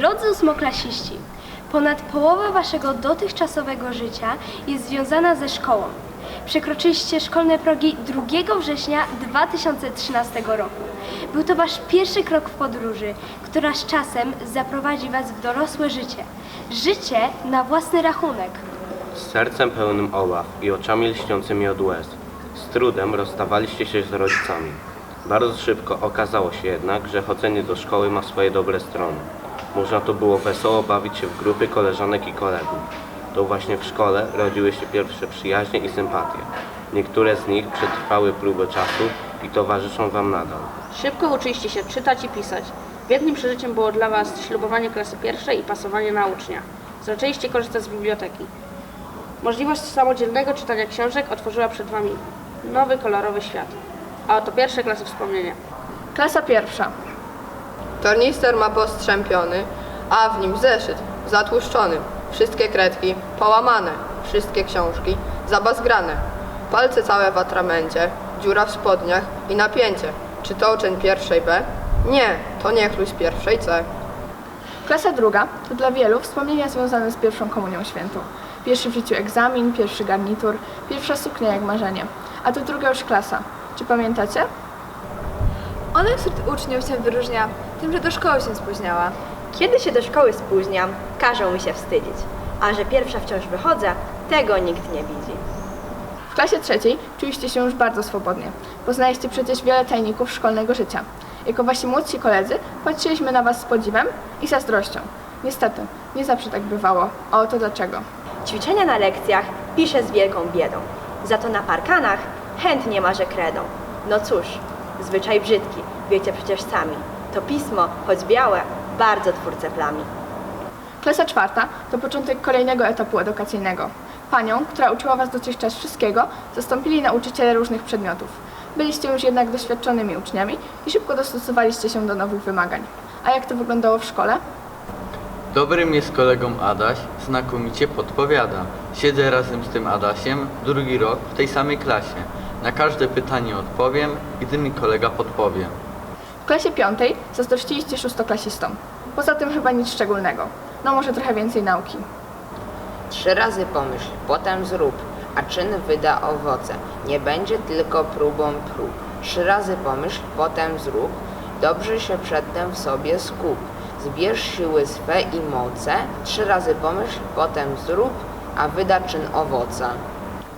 Drodzy ósmoklasiści, ponad połowa waszego dotychczasowego życia jest związana ze szkołą. Przekroczyliście szkolne progi 2 września 2013 roku. Był to wasz pierwszy krok w podróży, która z czasem zaprowadzi was w dorosłe życie. Życie na własny rachunek. Z sercem pełnym obaw i oczami lśniącymi od łez, z trudem rozstawaliście się z rodzicami. Bardzo szybko okazało się jednak, że chodzenie do szkoły ma swoje dobre strony. Można tu było wesoło bawić się w grupy koleżanek i kolegów. To właśnie w szkole rodziły się pierwsze przyjaźnie i sympatie. Niektóre z nich przetrwały próbę czasu i towarzyszą wam nadal. Szybko uczyliście się czytać i pisać. Wielkim przeżyciem było dla Was ślubowanie klasy pierwszej i pasowanie na ucznia. Zaczęliście korzystać z biblioteki. Możliwość samodzielnego czytania książek otworzyła przed Wami nowy, kolorowy świat. A oto pierwsze klasy wspomnienia. Klasa pierwsza. Tornister ma postrzępiony, a w nim zeszyt zatłuszczony. Wszystkie kredki połamane, wszystkie książki zabazgrane. Palce całe w atramencie, dziura w spodniach i napięcie. Czy to uczeń pierwszej B? Nie, to niechluś pierwszej C. Klasa druga to dla wielu wspomnienia związane z pierwszą komunią świętą. Pierwszy w życiu egzamin, pierwszy garnitur, pierwsza suknia jak marzenie. A to druga już klasa. Czy pamiętacie? Ona wśród uczniów się wyróżnia tym, że do szkoły się spóźniała. Kiedy się do szkoły spóźniam, każą mi się wstydzić. A że pierwsza wciąż wychodzę, tego nikt nie widzi. W klasie trzeciej czuliście się już bardzo swobodnie. Poznaliście przecież wiele tajników szkolnego życia. Jako wasi młodsi koledzy patrzyliśmy na was z podziwem i zazdrością. Niestety, nie zawsze tak bywało. A oto dlaczego. Ćwiczenia na lekcjach piszę z wielką biedą. Za to na parkanach chętnie marzę kredą. No cóż, zwyczaj brzydki, wiecie przecież sami. To pismo, choć białe, bardzo twórcę plami. Klasa czwarta to początek kolejnego etapu edukacyjnego. Panią, która uczyła Was dotychczas wszystkiego, zastąpili nauczyciele różnych przedmiotów. Byliście już jednak doświadczonymi uczniami i szybko dostosowaliście się do nowych wymagań. A jak to wyglądało w szkole? Dobrym jest kolegą Adaś, znakomicie podpowiada. Siedzę razem z tym Adasiem drugi rok w tej samej klasie. Na każde pytanie odpowiem, gdy mi kolega podpowie. W klasie piątej zazdrościliście szóstoklasistom. Poza tym chyba nic szczególnego. No może trochę więcej nauki. Trzy razy pomyśl, potem zrób, a czyn wyda owoce. Nie będzie tylko próbą prób. Trzy razy pomyśl, potem zrób, dobrze się przedtem w sobie skup. Zbierz siły swe i moce, trzy razy pomyśl, potem zrób, a wyda czyn owoce.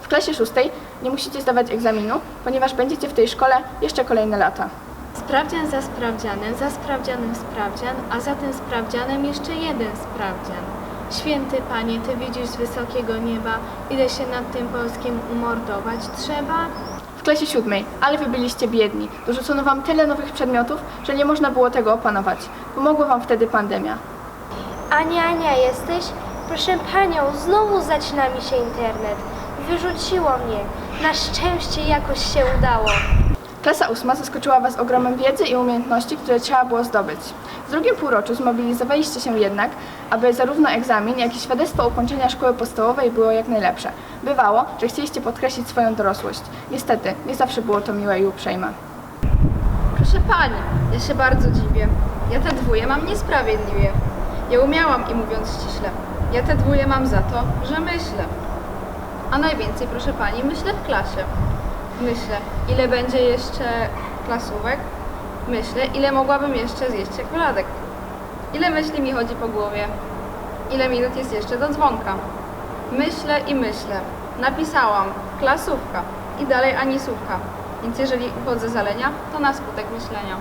W klasie szóstej nie musicie zdawać egzaminu, ponieważ będziecie w tej szkole jeszcze kolejne lata. Sprawdzian za sprawdzianem, za sprawdzianem sprawdzian, a za tym sprawdzianem jeszcze jeden sprawdzian. Święty Panie, Ty widzisz z wysokiego nieba, ile się nad tym polskim umordować trzeba? W klasie siódmej, ale wy byliście biedni. Dorzucono wam tyle nowych przedmiotów, że nie można było tego opanować. Pomogła wam wtedy pandemia. Ania, Ania, jesteś? Proszę panią, znowu zacina mi się internet. Wyrzuciło mnie. Na szczęście jakoś się udało. Klasa ósma zaskoczyła was ogromem wiedzy i umiejętności, które trzeba było zdobyć. W drugim półroczu zmobilizowaliście się jednak, aby zarówno egzamin, jak i świadectwo ukończenia szkoły podstawowej było jak najlepsze. Bywało, że chcieliście podkreślić swoją dorosłość. Niestety, nie zawsze było to miłe i uprzejme. Proszę pani, ja się bardzo dziwię. Ja te dwóje mam niesprawiedliwie. Ja umiałam i mówiąc ściśle. Ja te dwóje mam za to, że myślę. A najwięcej, proszę pani, myślę w klasie. Myślę, ile będzie jeszcze klasówek. Myślę, ile mogłabym jeszcze zjeść czekoladek. Ile myśli mi chodzi po głowie. Ile minut jest jeszcze do dzwonka. Myślę i myślę. Napisałam klasówka i dalej ani słówka. Więc jeżeli uchodzę zalenia, to na skutek myślenia.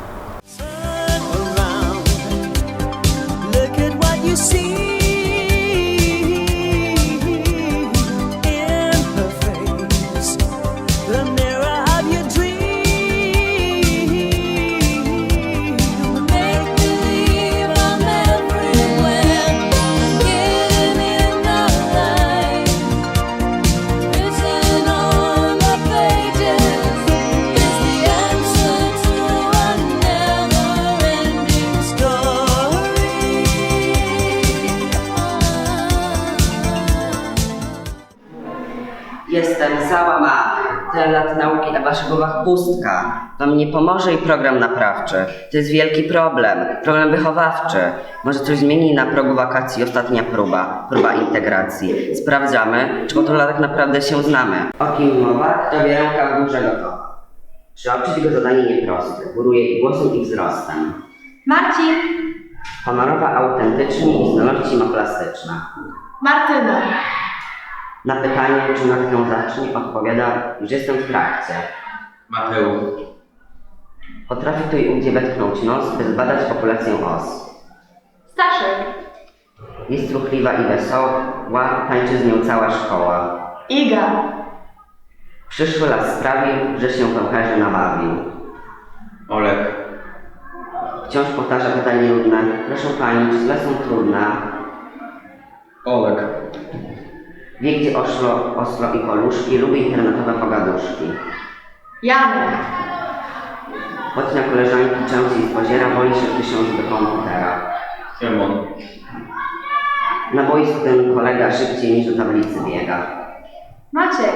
Tyle lat nauki, a w waszych głowach pustka. Wam nie pomoże i program naprawczy. To jest wielki problem. Problem wychowawczy. Może coś zmieni na progu wakacji ostatnia próba. Próba integracji. Sprawdzamy, czy po tylu latach naprawdę się znamy. O kim mowa? Kto wie ręka w górze gotowa. Przeoczyć go zadanie nieproste. Góruje i głosem i wzrostem. Marcin! Honorowa autentycznie i zdolności ma plastyczna. Martyna! Na pytanie, czy zacznie, odpowiada, że jestem w trakcie. Mateusz. Potrafi tu i ówdzie wetknąć nos, by zbadać populację os. Staszek! Jest ruchliwa i wesoła, tańczy z nią cała szkoła. Iga! Przyszły las sprawił, że się pęcherzy nabawił. Olek. Wciąż powtarza pytanie nudne. Proszę pani, czy są trudne? Olek. Wie gdzie oszlo, oslo i koluszki, lubi internetowe pogaduszki. Janek! Chodź na koleżanki, często i spodziera, woli się tysiąc do komputera. Szymon. Na boisku ten kolega szybciej niż do tablicy biega. Maciek!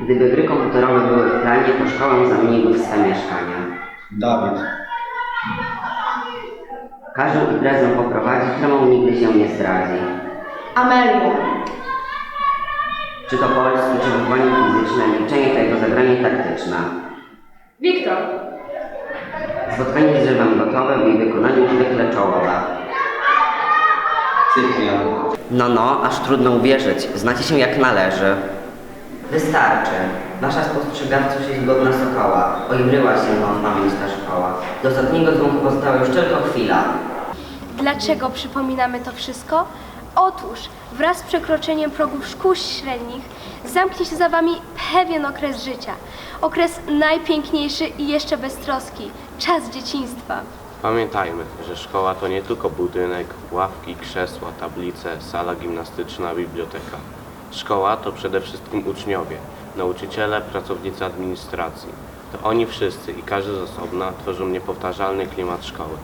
Gdyby gry komputerowe były w planie, to szkołę zamieniłby w swe mieszkanie. Dawid. Każdą imprezę poprowadzi, którą nigdy się nie zdradzi. Amelia! Czy to polski, czy wychowanie fizyczne, liczenie to jego zagranie taktyczne. Wiktor! Spotkanie z drzewem gotowe, w jej wykonaniu zwykle czołowe. Cyprian. No, no, aż trudno uwierzyć. Znacie się jak należy. Wystarczy. Wasza spostrzegawczość jest godna sokoła. Oj, wryła się wam w pamięć ta szkoła. Do ostatniego dzwonku pozostała już tylko chwila. Dlaczego przypominamy to wszystko? Otóż wraz z przekroczeniem progów szkół średnich zamknie się za wami pewien okres życia. Okres najpiękniejszy i jeszcze beztroski. Czas dzieciństwa. Pamiętajmy, że szkoła to nie tylko budynek, ławki, krzesła, tablice, sala gimnastyczna, biblioteka. Szkoła to przede wszystkim uczniowie, nauczyciele, pracownicy administracji. To oni wszyscy i każdy z osobna tworzą niepowtarzalny klimat szkoły.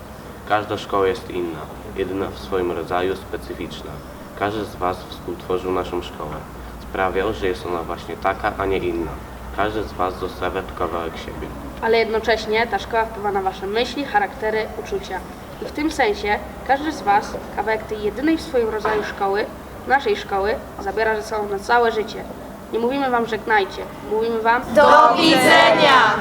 Każda szkoła jest inna, jedyna w swoim rodzaju, specyficzna. Każdy z Was współtworzył naszą szkołę. Sprawiał, że jest ona właśnie taka, a nie inna. Każdy z Was zostawia kawałek siebie. Ale jednocześnie ta szkoła wpływa na wasze myśli, charaktery, uczucia. I w tym sensie każdy z was kawałek tej jedynej w swoim rodzaju szkoły, naszej szkoły, zabiera ze sobą na całe życie. Nie mówimy wam żegnajcie, mówimy wam Do widzenia!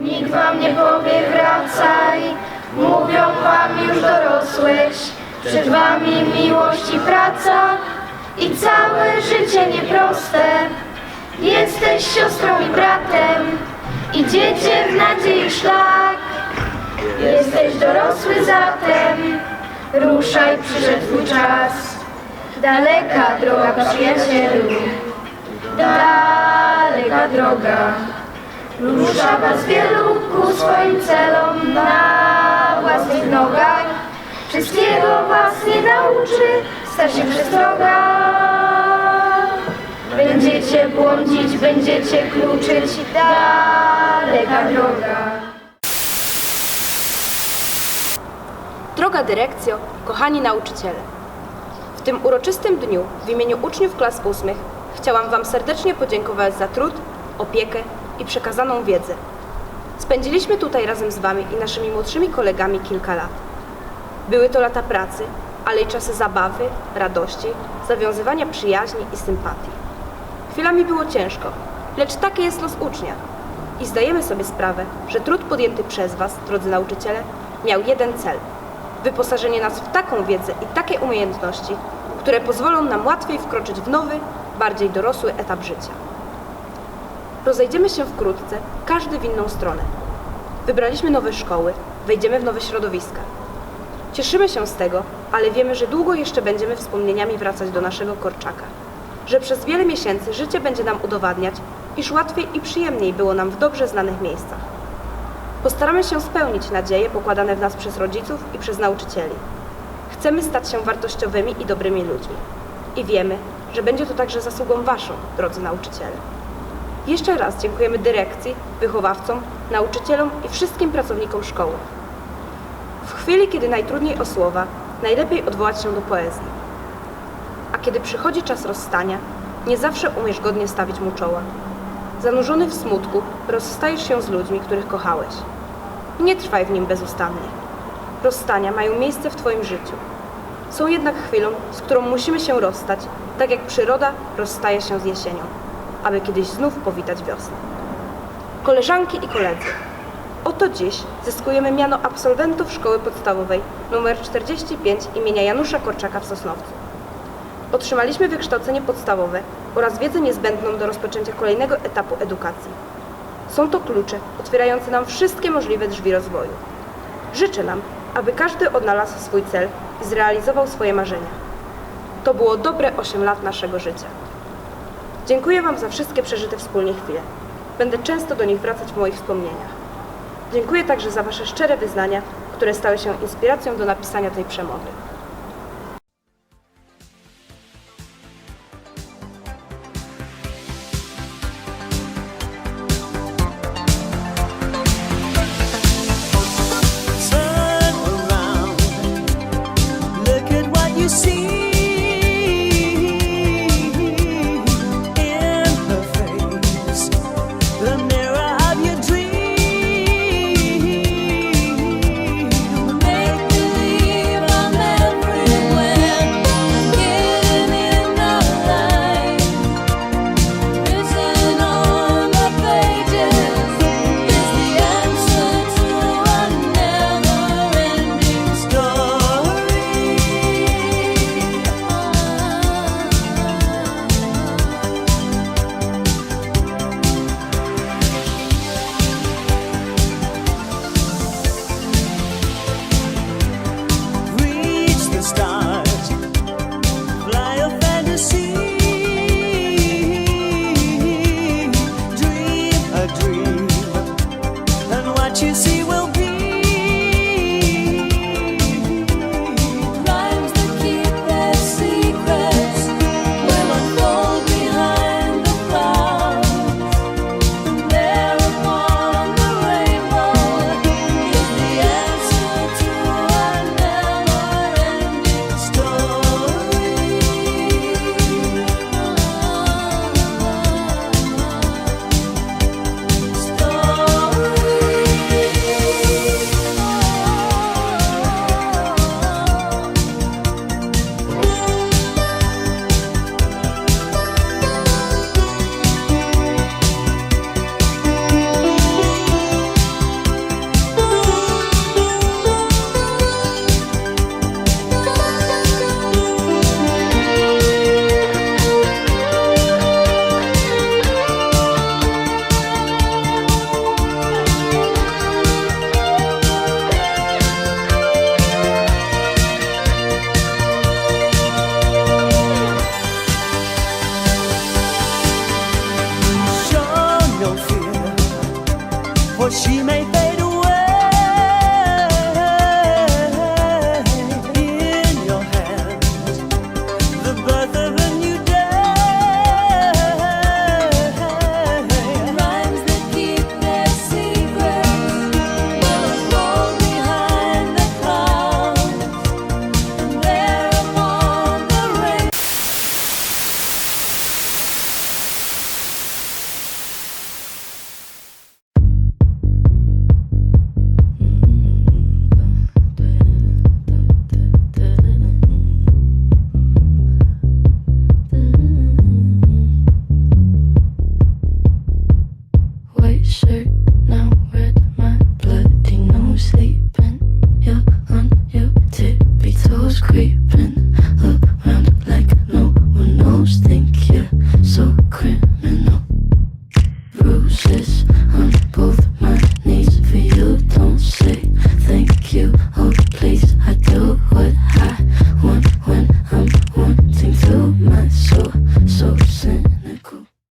Nikt wam nie powie wracaj, mówią wam już dorosłych. Przed wami miłość i praca i całe życie nieproste. Jesteś siostrą i bratem, idziecie w nadziei szlak. Jesteś dorosły zatem, ruszaj, przyszedł twój czas. Daleka droga przyjacielu, daleka droga. Rusza was wielu ku swoim celom na własnych nogach. Wszystkiego was nie nauczy starszy przestroga. Będziecie błądzić, będziecie kluczyć, daleka droga. Droga dyrekcjo, kochani nauczyciele. W tym uroczystym dniu w imieniu uczniów klas ósmych chciałam Wam serdecznie podziękować za trud, opiekę i przekazaną wiedzę. Spędziliśmy tutaj razem z Wami i naszymi młodszymi kolegami kilka lat. Były to lata pracy, ale i czasy zabawy, radości, zawiązywania przyjaźni i sympatii. Chwilami było ciężko, lecz taki jest los ucznia. I zdajemy sobie sprawę, że trud podjęty przez Was, drodzy nauczyciele, miał jeden cel – wyposażenie nas w taką wiedzę i takie umiejętności, które pozwolą nam łatwiej wkroczyć w nowy, bardziej dorosły etap życia. Rozejdziemy się wkrótce, każdy w inną stronę. Wybraliśmy nowe szkoły, wejdziemy w nowe środowiska. Cieszymy się z tego, ale wiemy, że długo jeszcze będziemy wspomnieniami wracać do naszego korczaka. Że przez wiele miesięcy życie będzie nam udowadniać, iż łatwiej i przyjemniej było nam w dobrze znanych miejscach. Postaramy się spełnić nadzieje pokładane w nas przez rodziców i przez nauczycieli. Chcemy stać się wartościowymi i dobrymi ludźmi. I wiemy, że będzie to także zasługą Waszą, drodzy nauczyciele. Jeszcze raz dziękujemy dyrekcji, wychowawcom, nauczycielom i wszystkim pracownikom szkoły. W chwili, kiedy najtrudniej o słowa, najlepiej odwołać się do poezji. A kiedy przychodzi czas rozstania, nie zawsze umiesz godnie stawić mu czoła. Zanurzony w smutku, rozstajesz się z ludźmi, których kochałeś. Nie trwaj w nim bezustannie. Rozstania mają miejsce w Twoim życiu. Są jednak chwilą, z którą musimy się rozstać, tak jak przyroda rozstaje się z jesienią, aby kiedyś znów powitać wiosnę. Koleżanki i koledzy, oto dziś zyskujemy miano absolwentów szkoły podstawowej nr 45 imienia Janusza Korczaka w Sosnowcu. Otrzymaliśmy wykształcenie podstawowe oraz wiedzę niezbędną do rozpoczęcia kolejnego etapu edukacji. Są to klucze otwierające nam wszystkie możliwe drzwi rozwoju. Życzę nam, aby każdy odnalazł swój cel i zrealizował swoje marzenia. To było dobre 8 lat naszego życia. Dziękuję Wam za wszystkie przeżyte wspólnie chwile. Będę często do nich wracać w moich wspomnieniach. Dziękuję także za Wasze szczere wyznania, które stały się inspiracją do napisania tej przemowy. Creep.